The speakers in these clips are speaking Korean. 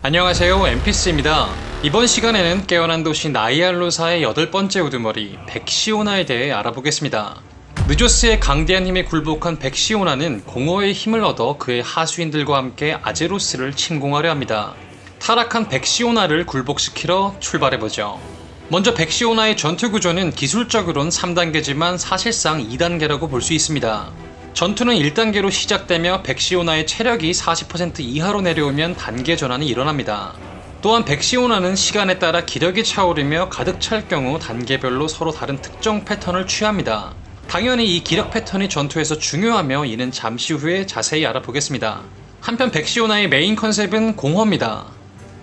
안녕하세요 엠피스입니다. 이번 시간에는 깨어난 도시 나이알로사의 여덟 번째 우두머리 백시오나에 대해 알아보겠습니다. 느조스의 강대한 힘에 굴복한 백시오나는 공허의 힘을 얻어 그의 하수인들과 함께 아제로스를 침공하려 합니다. 타락한 백시오나를 굴복시키러 출발해보죠. 먼저 백시오나의 전투 구조는 기술적으론 3단계지만 사실상 2단계라고 볼 수 있습니다. 전투는 1단계로 시작되며 백시오나의 체력이 40% 이하로 내려오면 단계 전환이 일어납니다. 또한 백시오나는 시간에 따라 기력이 차오르며 가득 찰 경우 단계별로 서로 다른 특정 패턴을 취합니다. 당연히 이 기력 패턴이 전투에서 중요하며 이는 잠시 후에 자세히 알아보겠습니다. 한편 백시오나의 메인 컨셉은 공허입니다.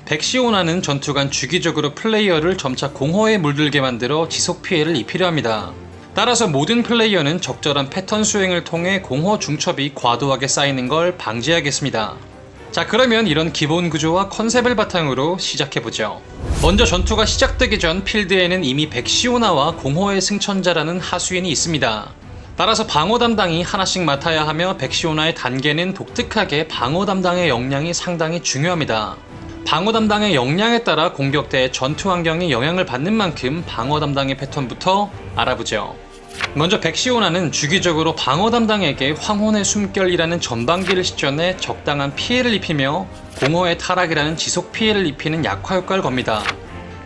백시오나는 전투간 주기적으로 플레이어를 점차 공허에 물들게 만들어 지속 피해를 입히려 합니다. 따라서 모든 플레이어는 적절한 패턴 수행을 통해 공허 중첩이 과도하게 쌓이는 걸 방지하겠습니다. 자 그러면 이런 기본 구조와 컨셉을 바탕으로 시작해보죠. 먼저 전투가 시작되기 전 필드에는 이미 백시오나와 공허의 승천자라는 하수인이 있습니다. 따라서 방어 담당이 하나씩 맡아야 하며 백시오나의 단계는 독특하게 방어 담당의 역량이 상당히 중요합니다. 방어 담당의 역량에 따라 공격대의 전투 환경에 영향을 받는 만큼 방어 담당의 패턴부터 알아보죠. 먼저 백시오나는 주기적으로 방어 담당에게 황혼의 숨결이라는 전방기를 시전해 적당한 피해를 입히며 공허의 타락이라는 지속 피해를 입히는 약화 효과를 겁니다.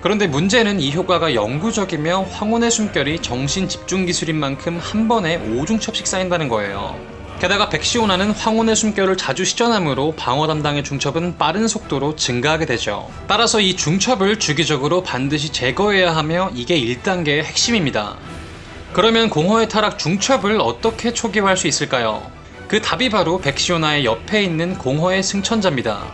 그런데 문제는 이 효과가 영구적이며 황혼의 숨결이 정신 집중 기술인 만큼 한 번에 5중첩씩 쌓인다는 거예요. 게다가 백시오나는 황혼의 숨결을 자주 시전하므로 방어 담당의 중첩은 빠른 속도로 증가하게 되죠. 따라서 이 중첩을 주기적으로 반드시 제거해야 하며 이게 1단계의 핵심입니다. 그러면 공허의 타락 중첩을 어떻게 초기화할 수 있을까요? 그 답이 바로 백시오나의 옆에 있는 공허의 승천자입니다.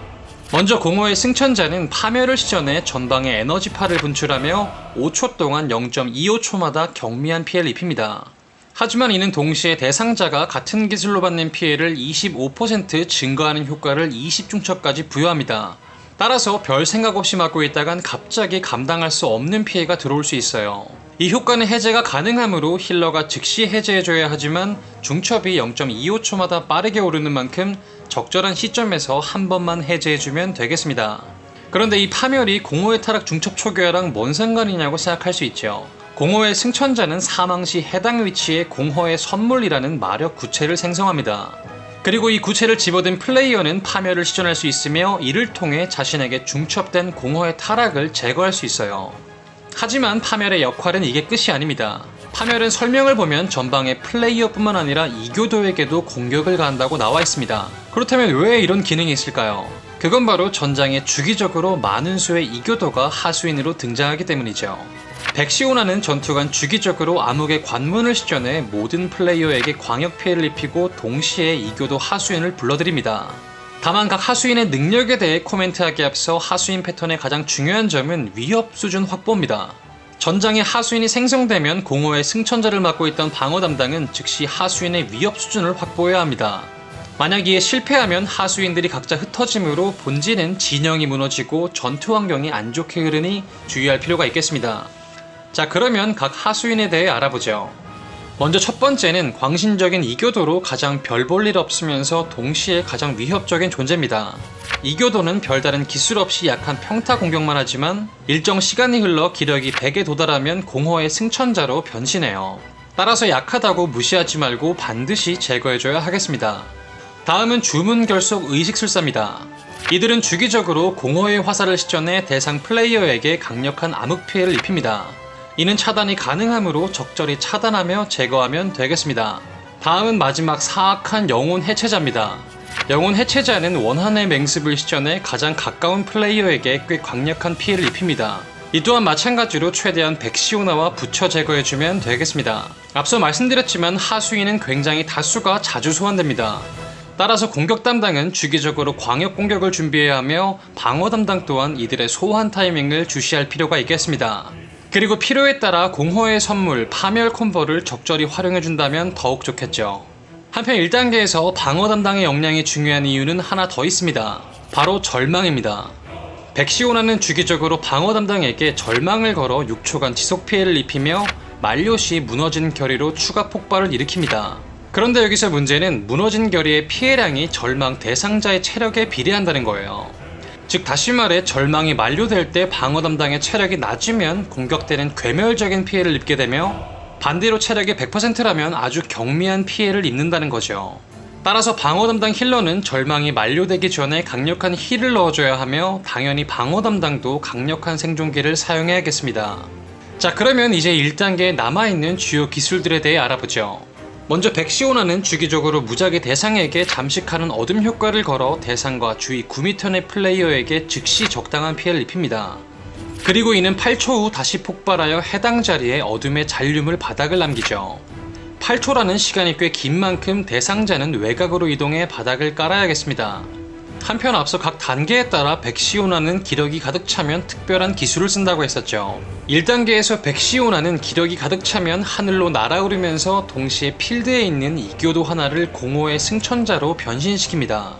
먼저 공허의 승천자는 파멸을 시전해 전방에 에너지파를 분출하며 5초 동안 0.25초마다 경미한 피해를 입힙니다. 하지만 이는 동시에 대상자가 같은 기술로 받는 피해를 25% 증가하는 효과를 20중첩까지 부여합니다. 따라서 별 생각 없이 맞고 있다간 갑자기 감당할 수 없는 피해가 들어올 수 있어요. 이 효과는 해제가 가능하므로 힐러가 즉시 해제해줘야 하지만 중첩이 0.25초마다 빠르게 오르는 만큼 적절한 시점에서 한 번만 해제해주면 되겠습니다. 그런데 이 파멸이 공허의 타락 중첩 초기화랑 뭔 상관이냐고 생각할 수 있죠. 공허의 승천자는 사망 시 해당 위치에 공허의 선물이라는 마력 구체를 생성합니다. 그리고 이 구체를 집어든 플레이어는 파멸을 시전할 수 있으며 이를 통해 자신에게 중첩된 공허의 타락을 제거할 수 있어요. 하지만 파멸의 역할은 이게 끝이 아닙니다. 파멸은 설명을 보면 전방의 플레이어뿐만 아니라 이교도에게도 공격을 가한다고 나와 있습니다. 그렇다면 왜 이런 기능이 있을까요? 그건 바로 전장에 주기적으로 많은 수의 이교도가 하수인으로 등장하기 때문이죠. 백시오나는 전투간 주기적으로 암흑의 관문을 시전해 모든 플레이어에게 광역 피해를 입히고 동시에 이교도 하수인을 불러들입니다. 다만 각 하수인의 능력에 대해 코멘트하기 앞서 하수인 패턴의 가장 중요한 점은 위협 수준 확보입니다. 전장에 하수인이 생성되면 공허의 승천자를 맡고 있던 방어 담당은 즉시 하수인의 위협 수준을 확보해야 합니다. 만약 이에 실패하면 하수인들이 각자 흩어짐으로 본진은 진영이 무너지고 전투 환경이 안 좋게 흐르니 주의할 필요가 있겠습니다. 자 그러면 각 하수인에 대해 알아보죠. 먼저 첫 번째는 광신적인 이교도로 가장 별 볼 일 없으면서 동시에 가장 위협적인 존재입니다. 이교도는 별다른 기술 없이 약한 평타 공격만 하지만 일정 시간이 흘러 기력이 100에 도달하면 공허의 승천자로 변신해요. 따라서 약하다고 무시하지 말고 반드시 제거해줘야 하겠습니다. 다음은 주문 결속 의식술사입니다. 이들은 주기적으로 공허의 화살을 시전해 대상 플레이어에게 강력한 암흑 피해를 입힙니다. 이는 차단이 가능하므로 적절히 차단하며 제거하면 되겠습니다. 다음은 마지막 사악한 영혼 해체자입니다. 영혼 해체자는 원한의 맹습을 시전해 가장 가까운 플레이어에게 꽤 강력한 피해를 입힙니다. 이 또한 마찬가지로 최대한 백시오나와 붙여 제거해주면 되겠습니다. 앞서 말씀드렸지만 하수인은 굉장히 다수가 자주 소환됩니다. 따라서 공격 담당은 주기적으로 광역 공격을 준비해야 하며 방어 담당 또한 이들의 소환 타이밍을 주시할 필요가 있겠습니다. 그리고 필요에 따라 공허의 선물, 파멸 콤보를 적절히 활용해준다면 더욱 좋겠죠. 한편 1단계에서 방어 담당의 역량이 중요한 이유는 하나 더 있습니다. 바로 절망입니다. 백시오나는 주기적으로 방어 담당에게 절망을 걸어 6초간 지속 피해를 입히며 만료 시 무너진 결의로 추가 폭발을 일으킵니다. 그런데 여기서 문제는 무너진 결의의 피해량이 절망 대상자의 체력에 비례한다는 거예요. 즉 다시 말해 절망이 만료될 때 방어 담당의 체력이 낮으면 공격대는 괴멸적인 피해를 입게 되며 반대로 체력이 100%라면 아주 경미한 피해를 입는다는 거죠. 따라서 방어 담당 힐러는 절망이 만료되기 전에 강력한 힐을 넣어줘야 하며 당연히 방어 담당도 강력한 생존기를 사용해야겠습니다. 자 그러면 이제 1단계에 남아있는 주요 기술들에 대해 알아보죠. 먼저 백시오나는 주기적으로 무작위 대상에게 잠식하는 어둠 효과를 걸어 대상과 주위 9m 내 플레이어에게 즉시 적당한 피해를 입힙니다. 그리고 이는 8초 후 다시 폭발하여 해당 자리에 어둠의 잔류물 바닥을 남기죠. 8초라는 시간이 꽤 긴 만큼 대상자는 외곽으로 이동해 바닥을 깔아야겠습니다. 한편 앞서 각 단계에 따라 백시오나는 기력이 가득 차면 특별한 기술을 쓴다고 했었죠. 1단계에서 백시오나는 기력이 가득 차면 하늘로 날아오르면서 동시에 필드에 있는 이교도 하나를 공허의 승천자로 변신시킵니다.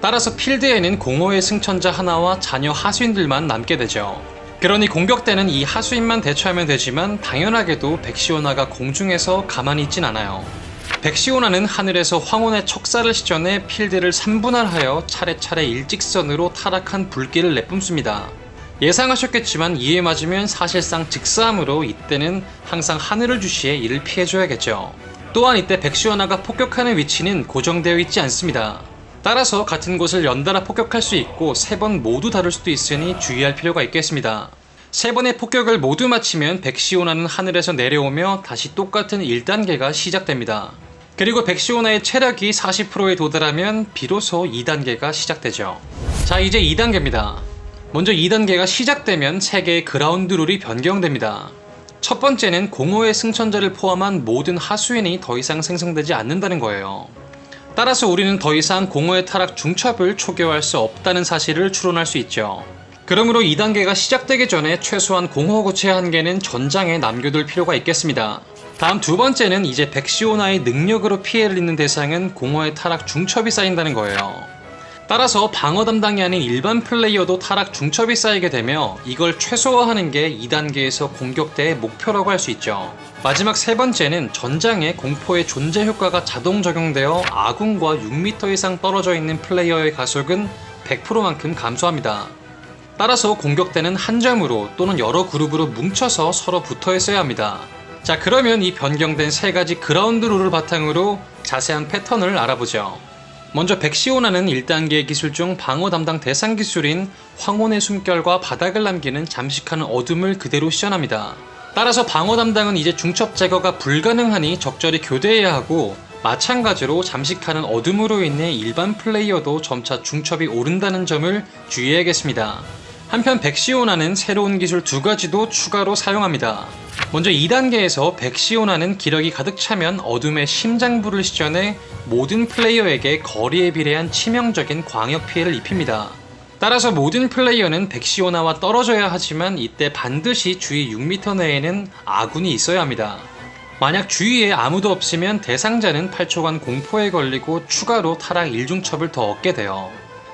따라서 필드에는 공허의 승천자 하나와 자녀 하수인들만 남게 되죠. 그러니 공격대는 이 하수인만 대처하면 되지만 당연하게도 백시오나가 공중에서 가만히 있진 않아요. 백시오나는 하늘에서 황혼의 척사를 시전해 필드를 3분할하여 차례차례 일직선으로 타락한 불길을 내뿜습니다. 예상하셨겠지만 이에 맞으면 사실상 즉사함으로 이때는 항상 하늘을 주시해 이를 피해줘야겠죠. 또한 이때 백시오나가 폭격하는 위치는 고정되어 있지 않습니다. 따라서 같은 곳을 연달아 폭격할 수 있고 세 번 모두 다를 수도 있으니 주의할 필요가 있겠습니다. 세 번의 폭격을 모두 마치면 백시오나는 하늘에서 내려오며 다시 똑같은 1단계가 시작됩니다. 그리고 백시오나의 체력이 40%에 도달하면 비로소 2단계가 시작되죠. 자, 이제 2단계입니다. 먼저 2단계가 시작되면 3개의 그라운드 룰이 변경됩니다. 첫 번째는 공허의 승천자를 포함한 모든 하수인이 더 이상 생성되지 않는다는 거예요. 따라서 우리는 더 이상 공허의 타락 중첩을 초기화할 수 없다는 사실을 추론할 수 있죠. 그러므로 2단계가 시작되기 전에 최소한 공허 고체 한 개는 전장에 남겨둘 필요가 있겠습니다. 다음 두 번째는 이제 백시오나의 능력으로 피해를 입는 대상은 공허의 타락 중첩이 쌓인다는 거예요. 따라서 방어 담당이 아닌 일반 플레이어도 타락 중첩이 쌓이게 되며 이걸 최소화하는 게 2단계에서 공격대의 목표라고 할 수 있죠. 마지막 세 번째는 전장에 공포의 존재 효과가 자동 적용되어 아군과 6m 이상 떨어져 있는 플레이어의 가속은 100%만큼 감소합니다. 따라서 공격대는 한 점으로 또는 여러 그룹으로 뭉쳐서 서로 붙어 있어야 합니다. 자, 그러면 이 변경된 세 가지 그라운드 룰을 바탕으로 자세한 패턴을 알아보죠. 먼저 백시오나는 1단계 기술 중 방어 담당 대상 기술인 황혼의 숨결과 바닥을 남기는 잠식하는 어둠을 그대로 시전합니다. 따라서 방어 담당은 이제 중첩 제거가 불가능하니 적절히 교대해야 하고 마찬가지로 잠식하는 어둠으로 인해 일반 플레이어도 점차 중첩이 오른다는 점을 주의해야겠습니다. 한편 백시오나는 새로운 기술 두 가지도 추가로 사용합니다. 먼저 2단계에서 백시오나는 기력이 가득 차면 어둠의 심장부를 시전해 모든 플레이어에게 거리에 비례한 치명적인 광역 피해를 입힙니다. 따라서 모든 플레이어는 백시오나와 떨어져야 하지만 이때 반드시 주위 6m 내에는 아군이 있어야 합니다. 만약 주위에 아무도 없으면 대상자는 8초간 공포에 걸리고 추가로 타락 1중첩을 더 얻게 돼요.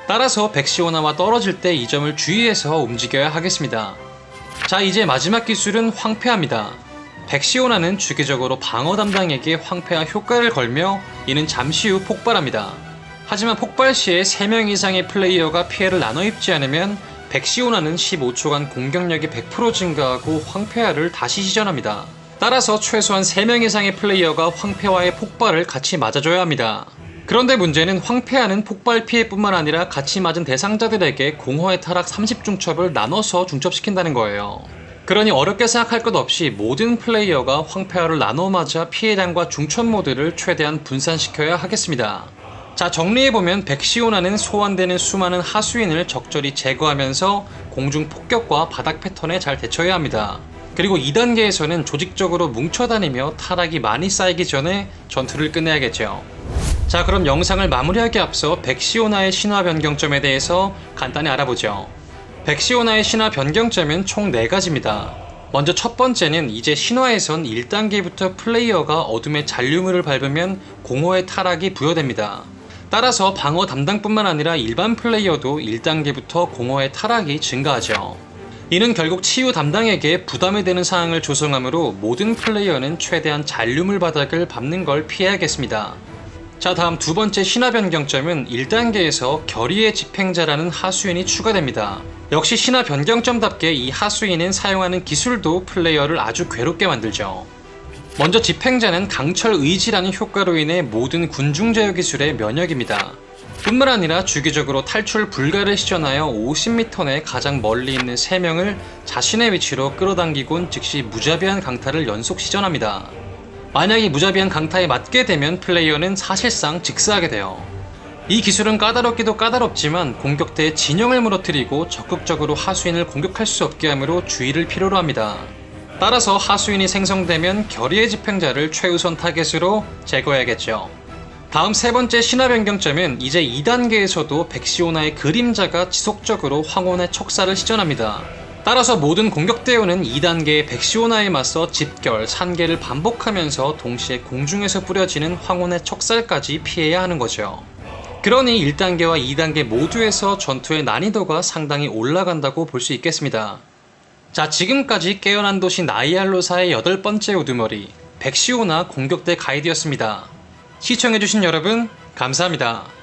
따라서 백시오나와 떨어질 때 이 점을 주의해서 움직여야 하겠습니다. 자, 이제 마지막 기술은 황폐합니다. 백시오나는 주기적으로 방어 담당에게 황폐화 효과를 걸며 이는 잠시 후 폭발합니다. 하지만 폭발 시에 3명 이상의 플레이어가 피해를 나눠 입지 않으면 백시오나는 15초간 공격력이 100% 증가하고 황폐화를 다시 시전합니다. 따라서 최소한 3명 이상의 플레이어가 황폐화의 폭발을 같이 맞아줘야 합니다. 그런데 문제는 황폐화는 폭발 피해뿐만 아니라 같이 맞은 대상자들에게 공허의 타락 30중첩을 나눠서 중첩시킨다는 거예요. 그러니 어렵게 생각할 것 없이 모든 플레이어가 황폐화를 나눠 맞아 피해량과 중첩 모드를 최대한 분산시켜야 하겠습니다. 자 정리해보면 백시오나는 소환되는 수많은 하수인을 적절히 제거하면서 공중 폭격과 바닥 패턴에 잘 대처해야 합니다. 그리고 2단계에서는 조직적으로 뭉쳐다니며 타락이 많이 쌓이기 전에 전투를 끝내야겠죠. 자 그럼 영상을 마무리하기 앞서 백시오나의 신화 변경점에 대해서 간단히 알아보죠. 백시오나의 신화 변경점은 총 4가지입니다. 먼저 첫 번째는 이제 신화에선 1단계부터 플레이어가 어둠의 잔류물을 밟으면 공허의 타락이 부여됩니다. 따라서 방어 담당뿐만 아니라 일반 플레이어도 1단계부터 공허의 타락이 증가하죠. 이는 결국 치유 담당에게 부담이 되는 상황을 조성하므로 모든 플레이어는 최대한 잔류물 바닥을 밟는 걸 피해야겠습니다. 자 다음 두 번째 신화 변경점은 1단계에서 결의의 집행자라는 하수인이 추가됩니다. 역시 신화 변경점답게 이 하수인은 사용하는 기술도 플레이어를 아주 괴롭게 만들죠. 먼저 집행자는 강철 의지라는 효과로 인해 모든 군중 제어 기술의 면역입니다. 뿐만 아니라 주기적으로 탈출 불가를 시전하여 50m 내 가장 멀리 있는 3명을 자신의 위치로 끌어당기곤 즉시 무자비한 강타를 연속 시전합니다. 만약 이 무자비한 강타에 맞게 되면 플레이어는 사실상 직사하게 돼요. 이 기술은 까다롭기도 까다롭지만 공격대의 진영을 무너뜨리고 적극적으로 하수인을 공격할 수 없게 하므로 주의를 필요로 합니다. 따라서 하수인이 생성되면 결의의 집행자를 최우선 타겟으로 제거해야겠죠. 다음 세 번째 신화 변경점은 이제 2단계에서도 백시오나의 그림자가 지속적으로 황혼의 척사를 시전합니다. 따라서 모든 공격대원은 2단계의 백시오나에 맞서 집결, 산계를 반복하면서 동시에 공중에서 뿌려지는 황혼의 척살까지 피해야 하는 거죠. 그러니 1단계와 2단계 모두에서 전투의 난이도가 상당히 올라간다고 볼 수 있겠습니다. 자, 지금까지 깨어난 도시 나이알로사의 여덟 번째 우두머리, 백시오나 공격대 가이드였습니다. 시청해주신 여러분, 감사합니다.